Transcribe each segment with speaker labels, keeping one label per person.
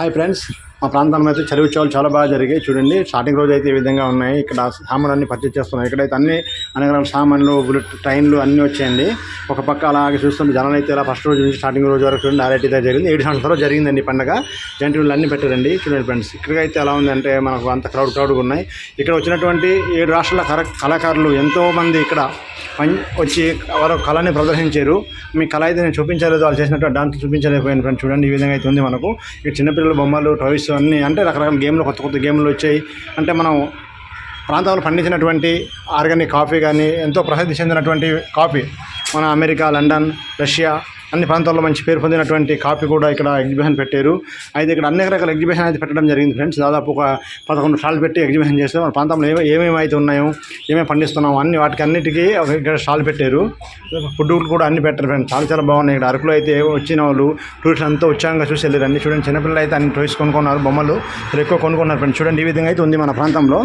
Speaker 1: Hi friends మా ప్రాంతంలో అయితే చలి ఉత్సవాలు చాలా బాగా జరిగాయి. చూడండి స్టార్టింగ్ రోజు అయితే ఈ విధంగా ఉన్నాయి. ఇక్కడ సామాన్లు అన్ని పర్చేజ్ చేస్తున్నాయి ఇక్కడైతే అన్ని అనేక రకాల సామాన్లు బుల్లెట్ ట్రైన్లు అన్నీ వచ్చాయండి. ఒక పక్క అలాగే చూస్తుంటే జనాలు అయితే ఇలా ఫస్ట్ రోజు నుంచి స్టార్టింగ్ రోజు వరకు చూడండి ఆరైతే అయితే జరిగింది. ఏడు సంవత్సరాలు జరిగిందండి ఈ పండగ. జంటి వీళ్ళు అన్ని పెట్టారండి. చూడండి ఫ్రెండ్స్ ఇక్కడికైతే ఎలా ఉందంటే మనకు అంత క్రౌడ్ క్రౌడ్గా ఉన్నాయి. ఇక్కడ వచ్చినటువంటి ఏడు రాష్ట్రాల కర కళాకారులు ఎంతోమంది ఇక్కడ వచ్చి వారు కళని ప్రదర్శించారు. మీ కళ అయితే నేను చూపించలేదు. వాళ్ళు చేసినట్టు డాన్స్ చూపించలేకపోయాను ఫ్రెండ్స్ చూడండి ఈ విధంగా అయితే ఉంది మనకు. ఇక్కడ చిన్నపిల్లల బొమ్మలు టాయ్స్ అన్నీ అంటే రకరకాల గేమ్లు కొత్త కొత్త గేమ్లు వచ్చాయి. అంటే మనం ప్రాంతంలో పండించినటువంటి ఆర్గానిక్ కాఫీ కానీ ఎంతో ప్రసిద్ధి చెందినటువంటి కాఫీ. మన అమెరికా లండన్ రష్యా అన్ని ప్రాంతాల్లో మంచి పేరు పొందినటువంటి కాఫీ కూడా ఇక్కడ ఎగ్జిబిషన్ పెట్టారు. అయితే ఇక్కడ అనేక రకాల ఎగ్జిబిషన్ అయితే పెట్టడం జరిగింది ఫ్రెండ్స్. దాదాపు ఒక పదకొండు స్టాల్ పెట్టి ఎగ్జిబిషన్ చేస్తే మన ప్రాంతంలో ఏమే ఏమేమి అయితే ఉన్నాయో ఏమేమి పండిస్తున్నాం అన్ని వాటికి అన్నిటికీ ఇక్కడ స్టాల్ పెట్టారు. ఫుడ్ కూడా అన్ని పెట్టారు ఫ్రెండ్స్. చాలా చాలా బాగున్నాయి ఇక్కడ. అరకులో అయితే వచ్చిన వాళ్ళు టూరిస్ట్ అంతా ఉత్సాహంగా చూసి వెళ్ళారు. అన్ని చూడండి. చిన్నపిల్లలు అయితే అన్ని టూరిస్ట్ కొనుక్కున్నారు బొమ్మలు ఎక్కువ కొనుక్కున్నారు ఫ్రెండ్స్. చూడండి ఈ విధంగా అయితే ఉంది మన ప్రాంతంలో.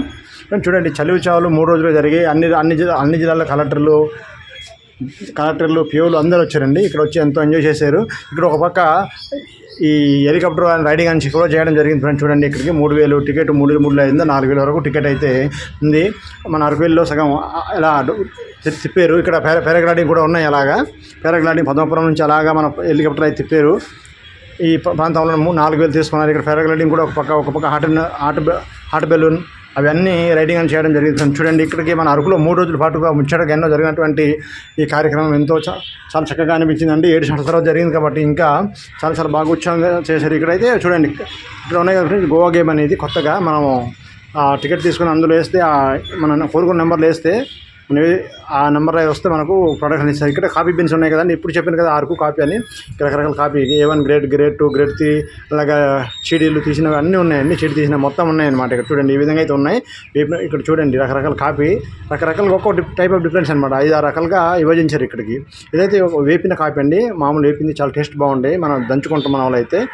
Speaker 1: ఫ్రెండ్స్ చూడండి చలివి చావులు మూడు రోజులు జరిగి అన్ని అన్ని జిల్లా అన్ని జిల్లాల కలెక్టర్లు కలెక్టర్లు పిఓలు అందరూ వచ్చారండి. ఇక్కడ వచ్చి ఎంతో ఎంజాయ్ చేశారు. ఇక్కడ ఒక పక్క ఈ హెలికాప్టర్ రైడింగ్ అని కూడా చేయడం జరిగింది ఫ్రెండ్స్. చూడండి ఇక్కడికి మూడు వేలు టికెట్ మూడు మూడు అయింది? నాలుగు వేల వరకు టికెట్ అయితే ఉంది. మన అరకువేలులో సగం ఇలా తిప్పారు. ఇక్కడ పేర పారాగ్లైడింగ్ కూడా ఉన్నాయి అలాగా. పారాగ్లైడింగ్ పద్మపురం నుంచి అలాగా మన హెలికాప్టర్ అయితే తిప్పారు. ఈ ప్రాంతంలో నాలుగు వేలు తీసుకున్నారు. ఇక్కడ పారాగ్లైడింగ్ కూడా ఒక పక్క ఒక పక్క హాట్ హాట్ బె- హాట్ బెలూన్ అవన్నీ రైడింగ్ అని చేయడం జరిగింది. చూడండి ఇక్కడికి మన అరకులో మూడు రోజుల పాటుగా ముచ్చటగా ఎన్నో జరిగినటువంటి ఈ కార్యక్రమం ఎంతో చాలా చక్కగా అనిపించిందండి. ఏడు సంవత్సరాలు జరిగింది కాబట్టి ఇంకా చాలా చాలా బాగా ఉత్సాహంగా చేశారు. ఇక్కడైతే చూడండి ఇక్కడ ఉన్నాయి గోవా గేమ్ అనేది కొత్తగా మనము ఆ టికెట్ తీసుకుని అందులో వేస్తే మన కోరుకున్న నెంబర్లు వేస్తే ఆ నెంబర్ వస్తే మనకు ప్రొడక్షన్ ఇస్తారు ఇక్కడ కాపీ బిన్స్ ఉన్నాయి కదండి. ఇప్పుడు చెప్పాను కదా అరకు కాపీ అని. ఇక్కడ రకరకాల copy A one grade grade two grade three అలాగా చీడీలు తీసినవి అన్నీ ఉన్నాయండి. చీడీ తీసిన మొత్తం ఉన్నాయన్నమాట ఇక్కడ చూడండి. ఈ విధంగా అయితే ఉన్నాయి. వేపిన- ఇక్కడ చూడండి రకరకాల కాపీ రకరకాలుగా ఒక్కొక్క టైప్ ఆఫ్ డిఫరెన్స్ అనమాట ఐదు ఆరు రకాలుగా విభజించారు ఇక్కడికి. ఇదైతే ఒక వేపిన కాపీ అండి. మామూలు వేపింది చాలా టేస్ట్ బాగుండే. మనం దంచుకుంటాం మన వాళ్ళు అయితే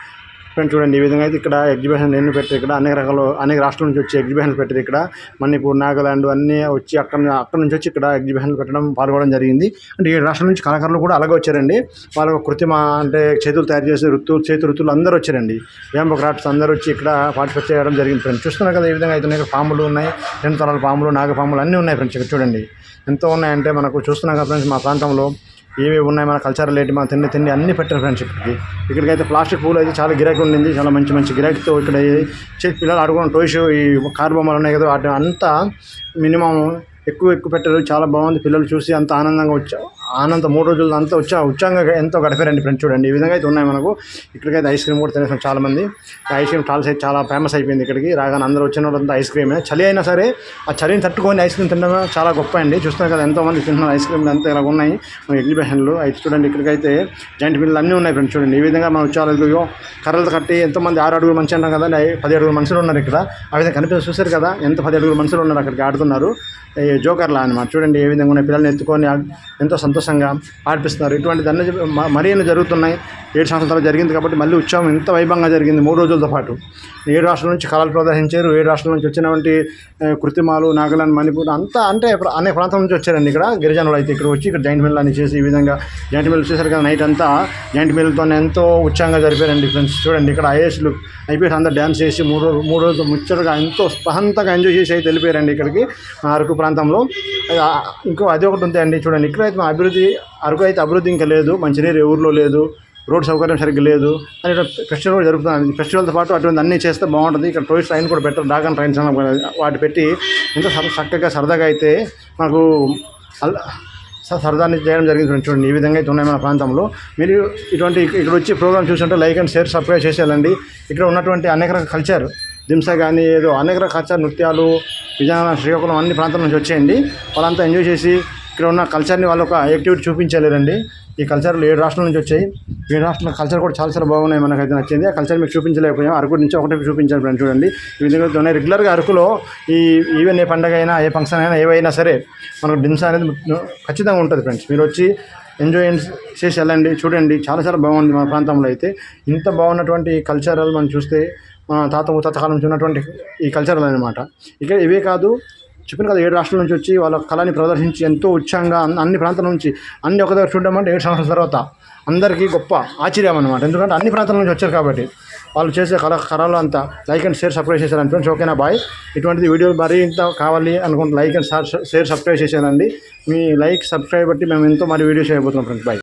Speaker 1: ఫ్రెండ్స్ చూడండి ఈ విధంగా అయితే ఇక్కడ ఎగ్జిబిషన్ ఎన్ని పెట్టారు ఇక్కడ అనేక రకాల అనేక రాష్ట్రాల నుంచి వచ్చి ఎగ్జిబిషన్ పెట్టారు ఇక్కడ. మణిపూర్ నాగాలాండ్ అన్నీ వచ్చి అక్కడ అక్కడ నుంచి వచ్చి ఇక్కడ ఎగ్జిబిషన్ పెట్టడం పాల్గొనడం జరిగింది. అంటే ఈ రాష్ట్రాల నుంచి కళాకారులు కూడా అలాగే వచ్చారండి. వాళ్ళ కృత్రిమ అంటే చేతులు తయారు చేసే వృత్తు చేతి వృత్తులు అందరూ వచ్చారండి. వేంబ క్రాఫ్ట్స్ అందరూ వచ్చి ఇక్కడ పార్టిసిపేట్ చేయడం జరిగింది ఫ్రెండ్స్. చూస్తున్నారు కదా ఈ విధంగా అయితే అనేక ఇక్కడ పాములు ఉన్నాయి. రెండు తరాల పాములు నాగపాములు అన్నీ ఉన్నాయి ఫ్రెండ్స్ ఇక్కడ చూడండి. ఎంతో ఉన్నాయంటే మనకు చూస్తున్నాం కదా ఫ్రెండ్స్ మా ప్రాంతంలో. ఏవేవి ఉన్నాయి మన కల్చరల్ ఏంటి మన తిండి తిండి అన్ని పెట్టారు ఫ్రెండ్స్ ఇక్కడికి ఇక్కడికైతే ప్లాస్టిక్ పూలు అయితే చాలా గిరాకీ ఉండింది చాలా మంచి మంచి గిరాకీతో ఇక్కడ ఈ పిల్లలు ఆడుకున్న టోయ్స్ ఈ కార్ బొమ్మలు ఉన్నాయి కదా వాటి అంతా మినిమం ఎక్కువ ఎక్కువ పెట్టారు. చాలా బాగుంది. పిల్లలు చూసి అంత ఆనందంగా వచ్చా ఆనంద మూడు రోజులు అంతా వచ్చా ఉత్సాహంగా ఎంతో గడిపారండి ఫ్రెండ్స్ చూడండి. ఈ విధంగా అయితే ఉన్నాయి మనకు. ఇక్కడికైతే ఐస్ క్రీమ్ కూడా తినేసాం చాలా మంది ఐస్ క్రీమ్ టాల్స్ అయితే చాలా ఫేమస్ అయిపోయింది ఇక్కడికి. రాగానే అందరూ వచ్చిన వాళ్ళంతా ఐస్ క్రీమే చలి అయినా సరే ఆ చలిని తట్టుకొని ఐస్ క్రీమ్ తినడం చాలా గొప్ప అండి. చూస్తున్నారు కదా ఎంతో మంది తింటున్నారు ఐస్ క్రీమ్ అంతా ఇలా ఉన్నాయి. ఎగ్జిబిషన్లు అయితే చూడండి ఇక్కడికైతే జాయింట్ మిల్లు అన్నీ ఉన్నాయి ఫ్రెండ్స్ చూడండి. ఈ విధంగా మనం చాలా కర్రలు కట్టి ఎంతోమంది ఆరు అడుగులు మనిషి అంటాం కదా పది అడుగులు మనుషులు ఉన్నారు ఇక్కడ. ఆ విధంగా కనిపిస్తుంది. చూశారు కదా ఎంత పది అడుగులు మనుషులు ఉన్నారు అక్కడికి ఆడుతున్నారు. జోకర్లా అనమాట చూడండి ఏ విధంగా ఉన్నాయి. పిల్లల్ని ఎత్తుకొని ఎంతో సంతోషంగా ఆడిపిస్తున్నారు ఇటువంటి అన్ని మరీన మరీ జరుగుతున్నాయి. ఏడు సంవత్సరాలు జరిగింది కాబట్టి మళ్ళీ ఉత్సవం ఎంత వైభవంగా జరిగింది మూడు రోజులతో పాటు. ఏడు రాష్ట్రాల నుంచి కళలు ప్రదర్శించారు. ఏడు రాష్ట్రాల నుంచి వచ్చినటువంటి కృత్రిమాలు నాగాలాండ్ మణిపూర్ అంతా అంటే అనే అనేక నుంచి వచ్చారండి ఇక్కడ. గిరిజనులు అయితే ఇక్కడ వచ్చి ఇక్కడ జాయింట్ మిల్ అని చేసి ఈ విధంగా జాయింట్ మిల్ చేశారు కదా నైట్ అంతా. జాయింట్ మిల్తో ఎంతో ఉత్సాహంగా జరిపారండి ఫ్రెండ్స్. చూడండి ఇక్కడ ఐఏఎస్లు ఐపీఎస్ అందరూ డ్యాన్స్ చేసి మూడు రోజులు మూడు రోజులు ముచ్చటగా ఎంతో స్పహంతగా ఎంజాయ్ చేసి అయితే వెళ్ళిపోయారండి ఇక్కడికి. అరకు ప్రాంతం ప్రాంతంలో. ఇంకో అది ఒకటి ఉంది అండి చూడండి. ఇక్కడ అయితే మా అభివృద్ధి అరకు అయితే అభివృద్ధి ఇంకా లేదు. మంచినీరు ఏ ఊర్లో లేదు. రోడ్ సౌకర్యం సరిగ్గా లేదు. అని ఇక్కడ ఫెస్టివల్ కూడా జరుగుతుంది ఫెస్టివల్తో పాటు అటువంటి అన్నీ చేస్తే బాగుంటుంది. ఇక్కడ టూరిస్ట్ ట్రైన్ కూడా పెట్టారు డాగన్ ట్రైన్స్ వాటి పెట్టి ఎంతో చక్కగా సరదాగా అయితే మనకు అల్ స- చేయడం జరిగింది చూడండి. ఈ విధంగా అయితే ఉన్నాయి మన ప్రాంతంలో. మీరు ఇటువంటి ఇక్కడ వచ్చి ప్రోగ్రామ్ చూసుంటే లైక్ అండ్ షేర్ సబ్స్క్రైబ్ చేసేయాలండి. ఇక్కడ ఉన్నటువంటి అనేక రకాల కల్చర్ దింస కానీ ఏదో అనేక రకాల కల్చర్ నృత్యాలు విజయనగరం శ్రీకాకుళం అన్ని ప్రాంతాల నుంచి వచ్చేయండి. వాళ్ళంతా ఎంజాయ్ చేసి ఇక్కడ ఉన్న కల్చర్ని వాళ్ళు ఒక యాక్టివిటీ చూపించలేరండి ఈ కల్చర్లు ఏడు రాష్ట్రాల నుంచి వచ్చాయి. ఏడు రాష్ట్రాల కల్చర్ కూడా చాలా చాలా బాగున్నాయి మనకైతే నచ్చింది. ఆ కల్చర్ మీకు చూపించలేకపోయాం. అరకు నుంచి ఒకటే చూపించాను ఫ్రెండ్ చూడండి. ఈ విధంగా ఉన్నాయి. రెగ్యులర్గా అరకులో ఈ ఈవెన్ ఏ పండగ అయినా ఏ ఫంక్షన్ అయినా ఏవైనా సరే మనకు డిమ్స్ అనేది ఖచ్చితంగా ఉంటుంది ఫ్రెండ్స్. మీరు వచ్చి ఎంజాయ్ చేసి వెళ్ళండి. చూడండి. చాలా చాలా బాగుంది మన ప్రాంతంలో అయితే. ఇంత బాగున్నటువంటి కల్చరల్ మనం చూస్తే తాత ముత్తాతకాలం నుంచి ఉన్నటువంటి ఈ కల్చర్లు అనమాట ఇక ఇవే కాదు చెప్పిన కదా ఏడు రాష్ట్రాల నుంచి వచ్చి వాళ్ళ కళని ప్రదర్శించి ఎంతో ఉత్సాహంగా అన్ని- అన్ని ప్రాంతాల నుంచి అన్ని ఒక దగ్గర చూడడం అంటే ఏడు సంవత్సరాల తర్వాత అందరికీ గొప్ప ఆశ్చర్యం అనమాట ఎందుకంటే అన్ని ప్రాంతాల నుంచి వచ్చారు కాబట్టి వాళ్ళు చేసే కళ కళలు అంతా లైక్ అండ్ షేర్ సబ్స్క్రైబ్ చేశారు అనిపించి ఓకేనా బాయ్ ఇటువంటిది వీడియో మరీ ఇంత కావాలి అనుకుంటే లైక్ అండ్ షేర్ సబ్స్క్రైబ్ చేశారండి మీ లైక్ సబ్స్క్రైబ్ బట్టి మేము ఎంతో మరి వీడియో చేయబోతున్నాం ఫ్రెండ్స్ బాయ్